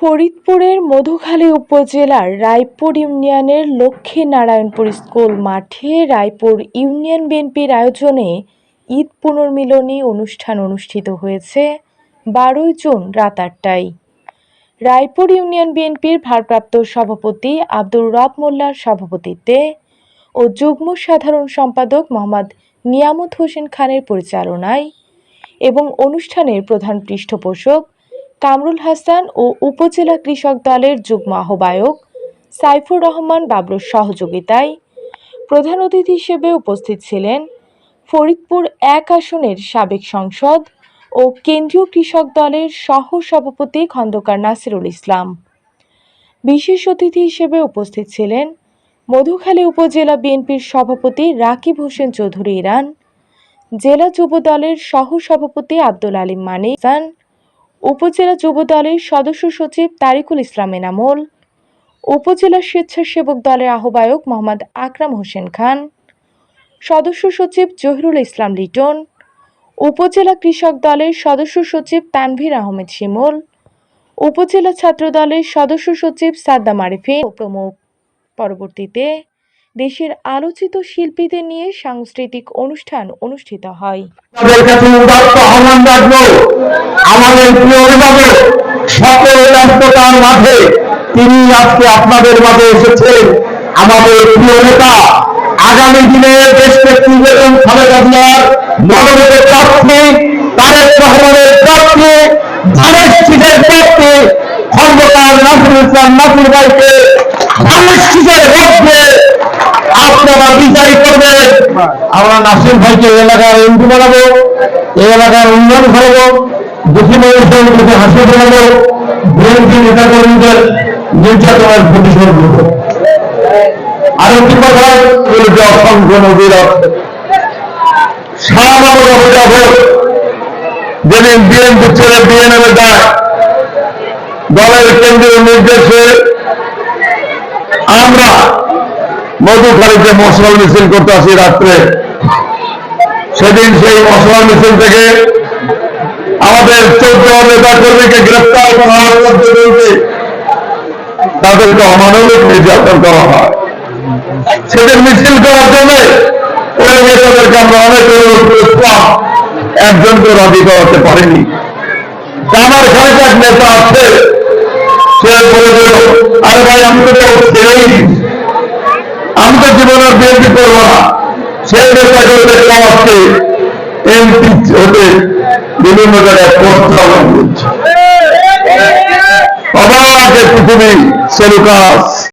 ফরিদপুরের মধুখালী উপজেলার রায়পুর ইউনিয়নের লক্ষ্মী নারায়ণপুর স্কুল মাঠে রায়পুর ইউনিয়ন বিএনপির আয়োজনে ঈদ পুনর্মিলনী অনুষ্ঠান অনুষ্ঠিত হয়েছে বারোই জুন রাত আটটায়। রায়পুর ইউনিয়ন বিএনপির ভারপ্রাপ্ত সভাপতি আব্দুর রব মোল্লার সভাপতিত্বে ও যুগ্ম সাধারণ সম্পাদক মোহাম্মদ নিয়ামত হোসেন খানের পরিচালনায় এবং অনুষ্ঠানের প্রধান পৃষ্ঠপোষক কামরুল হাসান ও উপজেলা কৃষক দলের যুগ্ম আহ্বায়ক সাইফুর রহমান বাবলুর সহযোগিতায় প্রধান অতিথি হিসেবে উপস্থিত ছিলেন ফরিদপুর এক আসনের সাবেক সংসদ ও কেন্দ্রীয় কৃষক দলের সহ সভাপতি খন্দকার নাসিরুল ইসলাম। বিশেষ অতিথি হিসেবে উপস্থিত ছিলেন মধুখালী উপজেলা বিএনপির সভাপতি রাকিব হোসেন চৌধুরী ইরান, জেলা যুব দলের সহ সভাপতি আব্দুল আলিম মানিক হাসান উপজেলা যুব দলের সদস্য সচিব তারিকুল ইসলাম এনামুল, উপজেলা স্বেচ্ছাসেবক দলের আহ্বায়ক মোহাম্মদ আকরাম হোসেন খান, সদস্য সচিব জহিরুল ইসলাম লিটন, উপজেলা কৃষক দলের সদস্য সচিব তানভীর আহমেদ শিমুল, উপজেলা ছাত্র দলের সদস্য সচিব সাদ্দাম আরিফিন। প্রমুখ। পরবর্তীতে দেশের আলোচিত শিল্পীদের নিয়ে সাংস্কৃতিক অনুষ্ঠান অনুষ্ঠিত হয়। আমাদের প্রিয় অভিভাবক, সকল ব্যস্ততার মাঝে তিনি আজকে আপনাদের মাঝে এসেছেন। আমাদের প্রিয় নেতা, আগামী দিনে দেশ নেত্রী বেগম খালেদা জিয়ার মনোনীত প্রার্থী, তারেক রহমানের প্রার্থী, ধানের সিটের প্রার্থী, খন্দকার নাসির ইসলাম নাসির ভাইকে ধানের সিটের মধ্যে আপনারা বিচার করবেন। আমরা নাসির ভাইকে এলাকার এমপি বানাবো এলাকার উন্নয়ন হাসি বিএনপি নেতা কর্মীদের নির্যাতনের প্রতিশোধ আর একটি কথা অসংখ্য নদীর সারা যেদিন বিএনপি ছেড়ে দলের কেন্দ্রীয় নির্দেশে আমরা মধুখালীতে মশলাল মিছিল করতে আসি রাত্রে। সেদিন সেই মশলাল মিছিল থেকে আমাদের চোদ্দ নেতা কর্মীকে গ্রেফতার করা চোদ্দজনকে তাদেরকে অমানবিক নির্যাতন করা হয়। সেদিন মিছিল করার জন্য ওই আমরা অনেক অনুরোধ একজনকে রাজি করাতে পারিনি। আমার এখানে এক নেতা আছে, সে বলে আরে ভাই, আমি তো তো জীবনের বিএনপি করব না। সেই হতে বিভিন্ন জায়গায় প্রস্তাবনা করছে। অবাক পৃথিবী সেলুকাস।